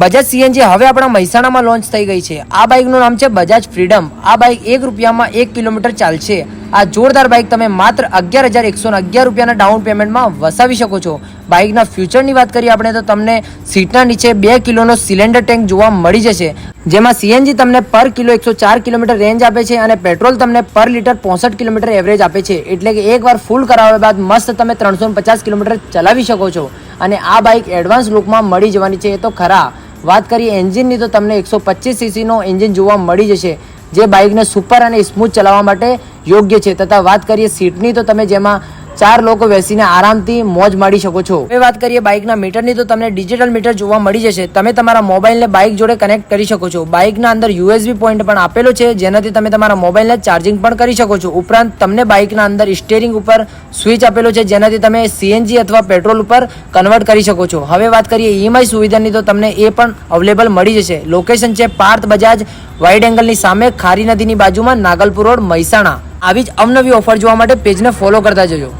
Bajaj CNG હવે આપણા મહેસાણામાં લોન્ચ થઈ ગઈ છે. આ બાઇકનું નામ છે બજાજ ફ્રીડમ. આ બાઇક એક રૂપિયામાં એક કિલોમીટર ચાલશે. આ જોરદાર બાઇક તમે માત્ર અગિયાર હજાર એકસો અગિયાર રૂપિયાના ડાઉન પેમેન્ટમાં વસાવી શકો છો. બાઇકના ફ્યુચરની વાત કરીએ આપણે તો તમને સીટના નીચે બે કિલોનો સિલિન્ડર ટેન્ક જોવા મળી જશે. જેમાં સીએનજી તમને પર કિલો એકસો ચાર કિલોમીટર રેન્જ આપે છે અને પેટ્રોલ તમને પર લીટર પોસઠ કિલોમીટર એવરેજ આપે છે. એટલે કે એકવાર ફૂલ કરાવ્યા બાદ મસ્ત તમે ત્રણસો પચાસ કિલોમીટર ચલાવી શકો છો. અને આ બાઇક એડવાન્સ લુકમાં મળી જવાની છે. એ તો ખરા. વાત કરીએ એન્જિનની, તો તમને એકસો પચીસ સીસીનો એન્જિન જોવા મળી જશે, જે બાઇકને સુપર અને સ્મૂથ ચલાવવા માટે યોગ્ય છે. તથા વાત કરીએ સીટની, તો તમે જેમાં ચાર લોકો બેસીને આરામથી મોજ માણી શકો છો. હવે વાત કરીએ બાઇકના મીટરની, તો તમને ડિજિટલ મીટર જોવા મળી જશે. તમે તમારા મોબાઈલને બાઇક જોડે કનેક્ટ કરી શકો છો. બાઇકના અંદર યુએસબી પોઈન્ટ પણ આપેલો છે, જેનાથી તમે તમારા મોબાઈલને ચાર્જિંગ પણ કરી શકો છો. ઉપરાંત તમને બાઇકના અંદર સ્ટેરિંગ ઉપર સ્વિચ આપેલો છે, જેનાથી તમે સીએનજી અથવા પેટ્રોલ ઉપર કન્વર્ટ કરી શકો છો. હવે વાત કરીએ ઈએમઆઈ સુવિધાની, તો તમને એ પણ અવેલેબલ મળી જશે. લોકેશન છે પાર્થ બજાજ, વાઇડ એંગલની સામે, ખારી નદીની બાજુમાં, નાગલપુર રોડ, મહેસાણા. આવી જ અવનવી ઓફર જોવા માટે પેજને ફોલો કરતા જજો.